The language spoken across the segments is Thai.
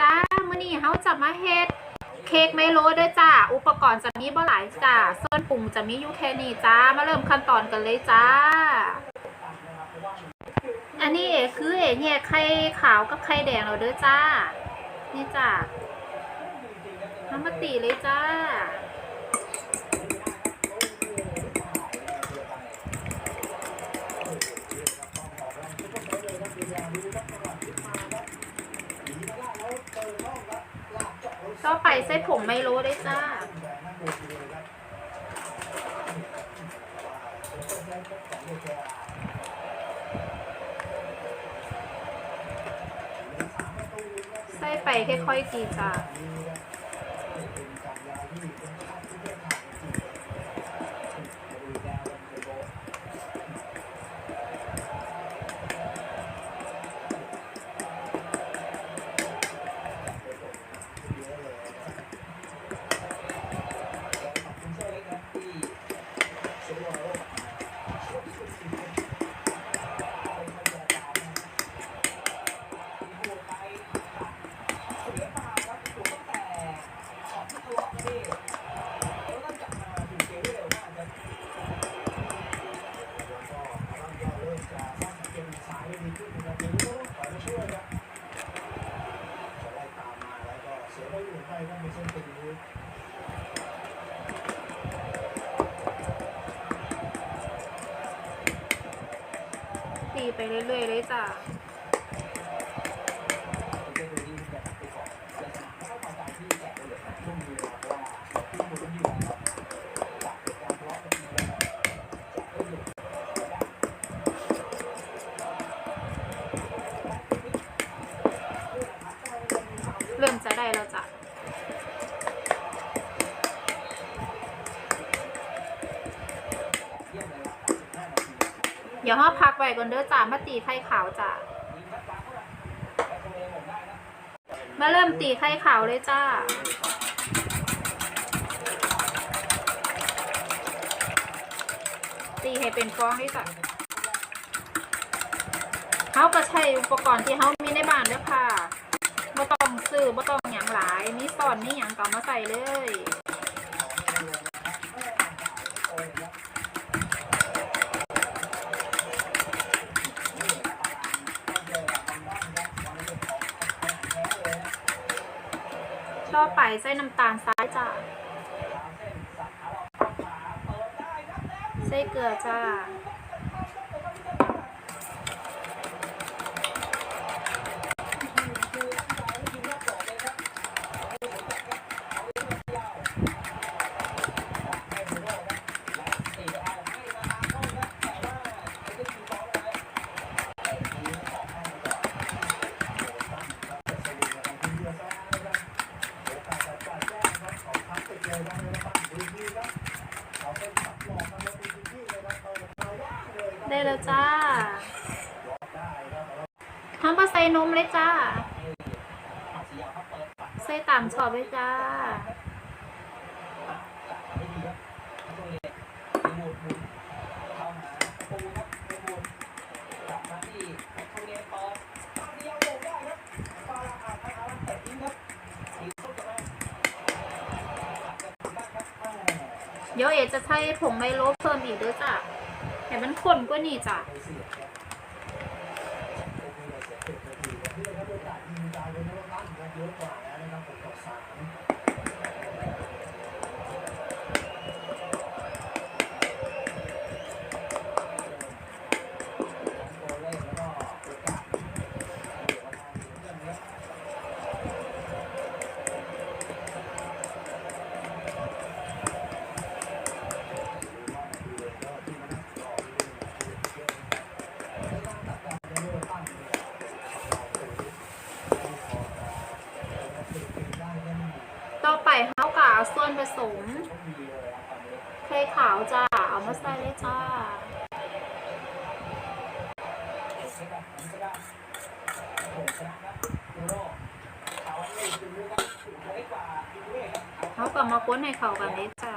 จ้ามื้อนี้เฮาจะมาเฮ็ดเค้กไมโลเด้อจ้า อุปกรณ์จะมีบ่หลายจ้าส่วนปรุงจะมีอยู่แค่นี้จ้า มาเริ่มขั้นตอนกันเลยจ้า อันนี้เอคือเอแยกไข่ขาวกับไข่แดงเราเด้อจ้า นี่จ้า ทำมาตีเลยจ้า ต่อไปใส่ผงไมโลได้จ้า ใส่ไปค่อยๆตีจ้า ตีไปเรื่อยๆเลยจ้าเริ่มจะได้แล้วจ้ะ เดี๋ยวห้าพักไว้ก่อนเด้อจ้ามาตีไข่ขาวจ้ะมาเริ่มตีไข่ขาวเลยจ้าตีให้เป็นฟองด้วยจ้ะเขาก็ใช้อุปกรณ์ที่เขามีในบ้านเด้อค่ะบ่ต้องซื้อบ่ต้องหยังหลายมีสอนมีหยังก็เอามาใส่เลย ต่อไปใส่น้ำตาลทรายจ้าใส่เกลือจ้า แล้วจ้าทำมาใส่นมเลยจ้า ใส่ตามชอบเลยจ้า เดี๋ยวเอจะใช้ผงไมโลเพิ่มอีกด้วยจ้ะ แต่มันข้นกว่านี่จ้ะต่ ส่วนผสมไข่ขาวจ้า เอามาใส่เลยจ้า เขาก็มาค้นในเขากันเลยจ้า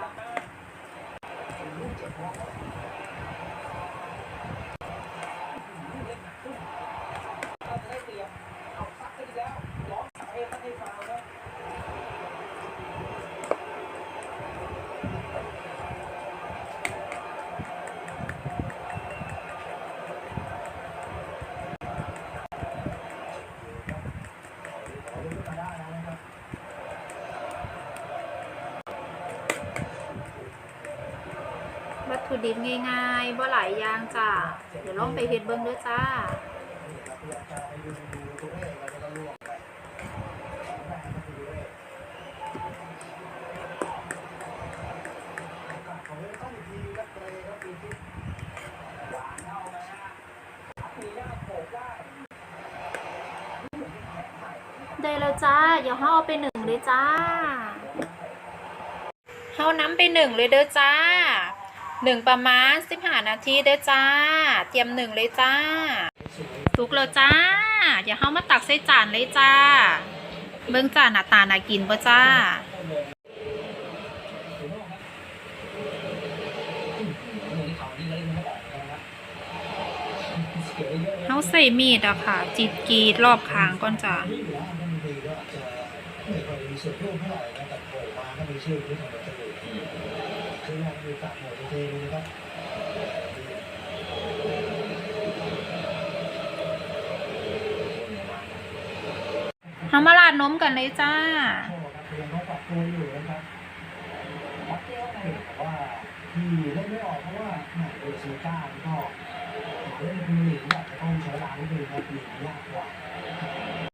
วัตถุดิบง่ายๆบ่หลายอย่างจ้าเดี๋ยวลองไปเฮ็ดเบิ่งเด้อจ้าได้แล้วจ้า เดี๋ยวเฮาเอาไปหนึ่งเลยจ้าเฮาน้ำไปหนึ่งเลยเด้อจ้า หนึ่งประมาณสิบห้านาทีเด้อจ้า เตรียมหนึ่งเลยจ้า สุกแล้วจ้าเดี๋ยวเฮามาตักใส่จานเลยจ้า เบิ่งจ้าหน้าตาน่ากินป่ะจ้าเฮาใส่มีดอะค่ะ จีดกรีดรอบคางก่อนจ้าไม่ค่อยมีส่วนร่วมเท่าไหร่นะแต่โผล่มาก็มีชื่อที่ทำประตู คือเรามีโอกาสหมดเทเลยนะครับเฮามาราดนมกันเลยจ้าโชว์ครับยังต้องปรับตัวอยู่นะครับวัดเจ้าเนี่ยว่าที่เล่นไม่ออกเพราะว่าแหมเอซีก้าก็เล่นพรีเมียร์ลีกอาจจะต้องใช้เวลานิดนึงครับลีกยากกว่า